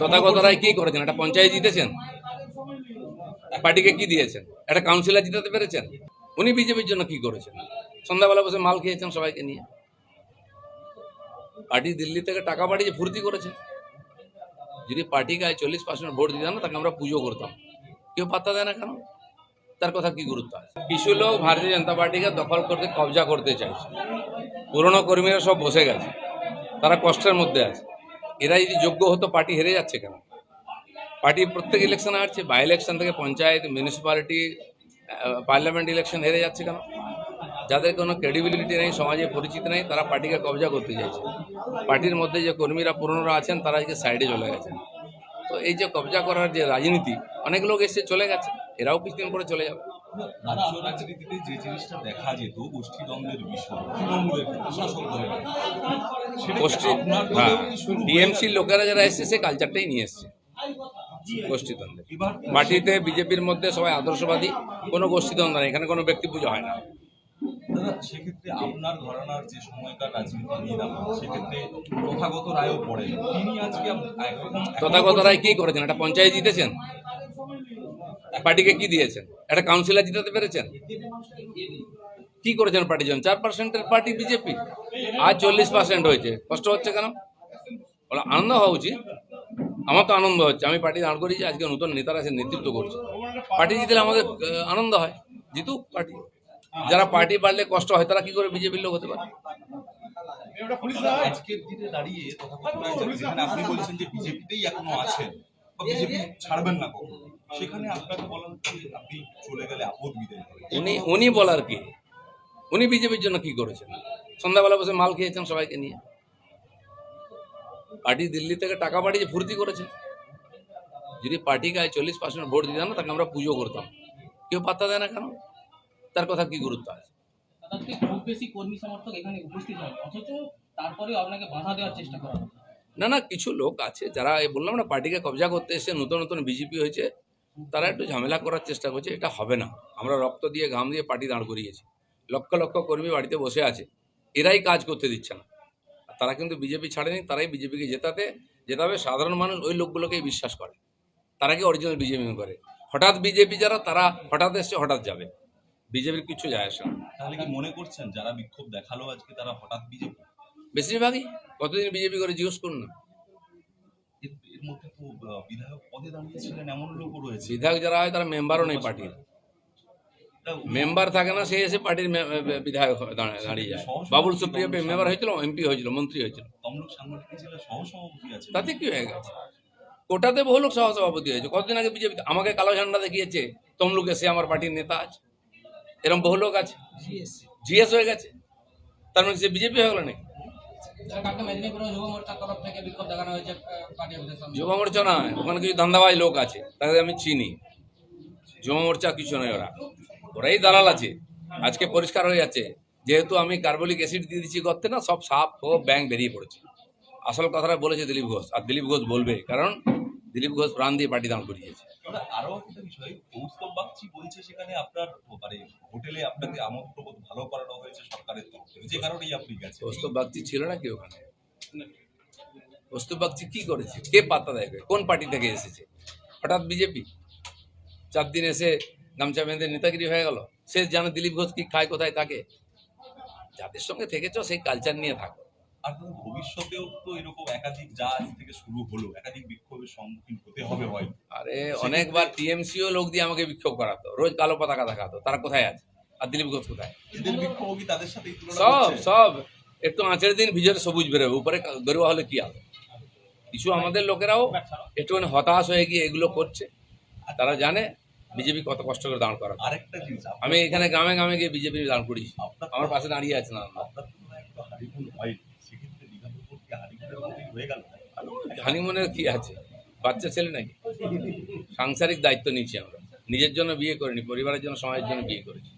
তথাগত রায় কি করেছেন? একটা পঞ্চায়েত জিতেছেন? পার্টিকে কি দিয়েছেন? একটা কাউন্সিলর জিতাতে পেরেছেন? উনি বিজেপির জন্য কি করেছেন? সন্ধ্যাবেলা বসে মাল খেয়েছেন সবাইকে নিয়ে। পার্টি দিল্লি থেকে টাকা পাঠিয়ে ফুর্তি করেছে যদি পার্টিকে চল্লিশ পার্সেন্ট ভোট দিতাম না, তাকে আমরা পুজো করতাম। কেউ পাত্তা দেয় না কেন? তার কথা কি গুরুত্ব আছে? কিছু লোক ভারতীয় জনতা পার্টিকে দখল করতে, কবজা করতে চাইছে। পুরনো কর্মীরা সব বসে গেছে। তারা কষ্টের মধ্যে আছে। এরা যদি যোগ্য হতো, পার্টি হেরে যাচ্ছে কেন? পার্টি প্রত্যেক ইলেকশন হারছে বাই ইলেকশন থেকে পঞ্চায়েত মিউনিসিপ্যালিটি পার্লামেন্ট ইলেকশন হেরে যাচ্ছে কেন? যাদের কোনো ক্রেডিবিলিটি নেই, সমাজে পরিচিত নেই, তারা পার্টিকে কবজা করতে চাইছে। পার্টির মধ্যে যে কর্মীরা পুরনোরা আছেন, তারা আজকে সাইডে চলে গেছেন। তো এই যে কবজা করার যে রাজনীতি, অনেক লোক এসে চলে গেছে। এরাও কিছুদিন পরে চলে যাবে। রাজ্য রাজনীতিতে যে জিনিসটা দেখা যেত গোষ্ঠীদ্বন্দ্বের বিষয় তৃণমূলের শাসক দলের হ্যাঁ টিএমসির লোকেরা যারা এসছে সে কালচারটাই নিয়ে এসছে গোষ্ঠীদ্বন্দ্বে। পার্টিতে বিজেপির মধ্যে সবাই আদর্শবাদী কোনো গোষ্ঠীদ্বন্দ্ব নেই এখানে কোনো ব্যক্তি পুজো হয় না। সেক্ষেত্রে আপনার ঘরানার যে সময়কার রাজনীতি নিয়ে সেক্ষেত্রে তথাগত রায়ও পড়ে। তিনি আজকে তথাগত রায় কি করেছেন? একটা পঞ্চায়েত জিতেছেন? পার্টিকে কি দিয়েছেন? একটা কাউন্সিলর জিতাতে পেরেছেন? কি করেছেন পার্টি জন্য চার পার্সেন্টের পার্টি বিজেপি আজ চল্লিশ পার্সেন্ট হয়েছে। কষ্ট হচ্ছে কেন? বলে, আনন্দ হওয়া উচিত। আমার তো আনন্দ হচ্ছে। আমি পার্টি দাঁড় করেছি আজকে নতুন নেতারা এসে নেতৃত্ব করছে। পার্টি জিতলে আমাদের আনন্দ হয়। জিতুক পার্টি যারা পার্টি বাড়লে কষ্ট হয়, তারা কি করে বিজেপির লোক হতে পারে? আজকের দিনে দাঁড়িয়ে আপনি বলছেন যে বিজেপিতেই এখনও আছেন। বা বিজেপি ছাড়বেন না কখনো সেখানে আপনাকে বলা হচ্ছে আপনি চলে গেলে আপদ বিদায় উনি উনি বলার কি? উনি বিজেপির জন্য কি করেছেন? সন্ধ্যাবেলা বসে মাল খেয়েছেন সবাইকে নিয়ে। পার্টি দিল্লি থেকে টাকা পাঠিয়ে ফুর্তি করেছে যদি পার্টিকে আজ চল্লিশ পার্সেন্ট ভোট দিতাম না তাকে আমরা পুজো করতাম। কেউ পাত্তা দেয় না কেন? তার কথা কি গুরুত্ব আছে? খুব বেশি কর্মী সমর্থক এখানে উপস্থিত হয় অথচ তারপরে আপনাকে বাধা দেওয়ার চেষ্টা করা না না কিছু লোক আছে যারা এই বললাম না পার্টিকে কবজা করতে এসে নতুন নতুন বিজেপি হয়েছে তারা একটু ঝামেলা করার চেষ্টা করছে এটা হবে না। আমরা রক্ত দিয়ে ঘাম দিয়ে পার্টি দাঁড় করিয়েছি। লক্ষ লক্ষ কর্মী বাড়িতে বসে আছে এরাই কাজ করতে দিচ্ছে না। আর তারা কিন্তু বিজেপি ছাড়েনি তারাই বিজেপিকে জেতাতে জেতাবে সাধারণ মানুষ ওই লোকগুলোকেই বিশ্বাস করে। তারা কি অরিজিনাল বিজেপি করে? হঠাৎ বিজেপি যারা তারা হঠাৎ এসছে হঠাৎ যাবে। বিজেপির কিছু যায় আসে না। তাহলে কি মনে করছেন যারা বিক্ষোভ দেখাল আজকে তারা হঠাৎ বিজেপি? বেশিরভাগই। কতদিন বিজেপি করে জিজ্ঞেস করুন না। এর এর মধ্যে তো বিধায়ক পদে দাঁড়িয়েছিলেন এমন লোকও রয়েছে। বিধায়ক যারা হয় তারা মেম্বারও নেই পার্টির। মেম্বার থাকে না সে এসে পার্টির বিধায়ক হয়ে দাঁড়া- দাঁড়িয়ে যায়। বাবুল সুপ্রিয় মেম্বার হয়েছিল এমপি হয়েছিল মন্ত্রী হয়েছিল। তাতে কি হয়ে গেছে? কোটাতে বহু লোক সহসভাপতি হয়েছে। কতদিন আগে বিজেপি আমাকে কালো ঝান্ডা দেখিয়েছে তমলুকে সে আমার পার্টির নেতা আছে। এরকম বহু লোক আছে? জিএস হয়ে গেছে? তার মানে সে বিজেপি হয়ে গেল নাকি? যুব মোর্চা না ওখানে কিছু ধান্দাবাজ লোক আছে, তাদের আমি চিনি। যুব মোর্চা কিছু নয় ওরা। ওরাই দালাল আছে। আজকে পরিষ্কার হয়ে যাচ্ছে। যেহেতু আমি কার্বলিক অ্যাসিড দিয়ে দিচ্ছি গর্তে না, সব সাপ ও ব্যাং বেরিয়ে পড়েছে। আসল কথাটা বলেছে দিলীপ ঘোষ, আর দিলীপ ঘোষ বলবে, কারণ দিলীপ ঘোষ প্রাণ দিয়ে পার্টি দান করিয়েছে। আরও একটা বিষয় কৌস্তব বাগচি বলছে সেখানে আপনার মানে হোটেলে আপনাকে আমোদপ্রমোদ ভালো করানো হয়েছে সরকারের তরফ থেকে। যে কারণেই আপনি গেছেন। কৌস্তব বাগচি ছিল না। কি ওখানে বাগচি কি করেছে? কে পাত্তা দেয়? কোন পার্টি থেকে এসেছে? হঠাৎ বিজেপি? চার দিন এসে গামছা বেঁধে নেতাগিরি হয়ে গেল। সে জানে দিলীপ ঘোষ কি খায় কোথায় থাকে যাদের সঙ্গে থেকেছো সেই কালচার নিয়ে থাকো। আর ভবিষ্যতেও তো এরকম একাধিক যা আজ থেকে শুরু হলো একাধিক বিক্ষোভের সম্মুখীন হতে হবে হয়তো। আরে অনেকবার টিএমসিও লোক দিয়ে আমাকে বিক্ষোভ করাতো। রোজ কালো পতাকা দেখাতো। তারা কোথায় আছে? আর দিলীপ ঘোষ কোথায়? এদের বিক্ষোভ কি তাদের সাথে সব সব। একটু আঁচের দিন ভিজরে সবুজ বেরোবে। উপরে গরুয়া হলে কি হবে? কিছু আমাদের লোকেরাও একটুখানি হতাশ হয়ে গিয়ে এগুলো করছে। তারা জানে বিজেপি কত কষ্ট করে দাঁড় করা আরেকটা জিনিস আমি এখানে গ্রামে গ্রামে গিয়ে বিজেপি দাঁড় করি আমার পাশে দাঁড়িয়ে আছে না আপনার হয় হানিমুনের কি আছে? বাচ্চা ছেলে নাকি? সাংসারিক দায়িত্ব নিয়েছি আমরা। নিজের জন্য বিয়ে করিনি, পরিবারের জন্য, সমাজের জন্য বিয়ে করেছি।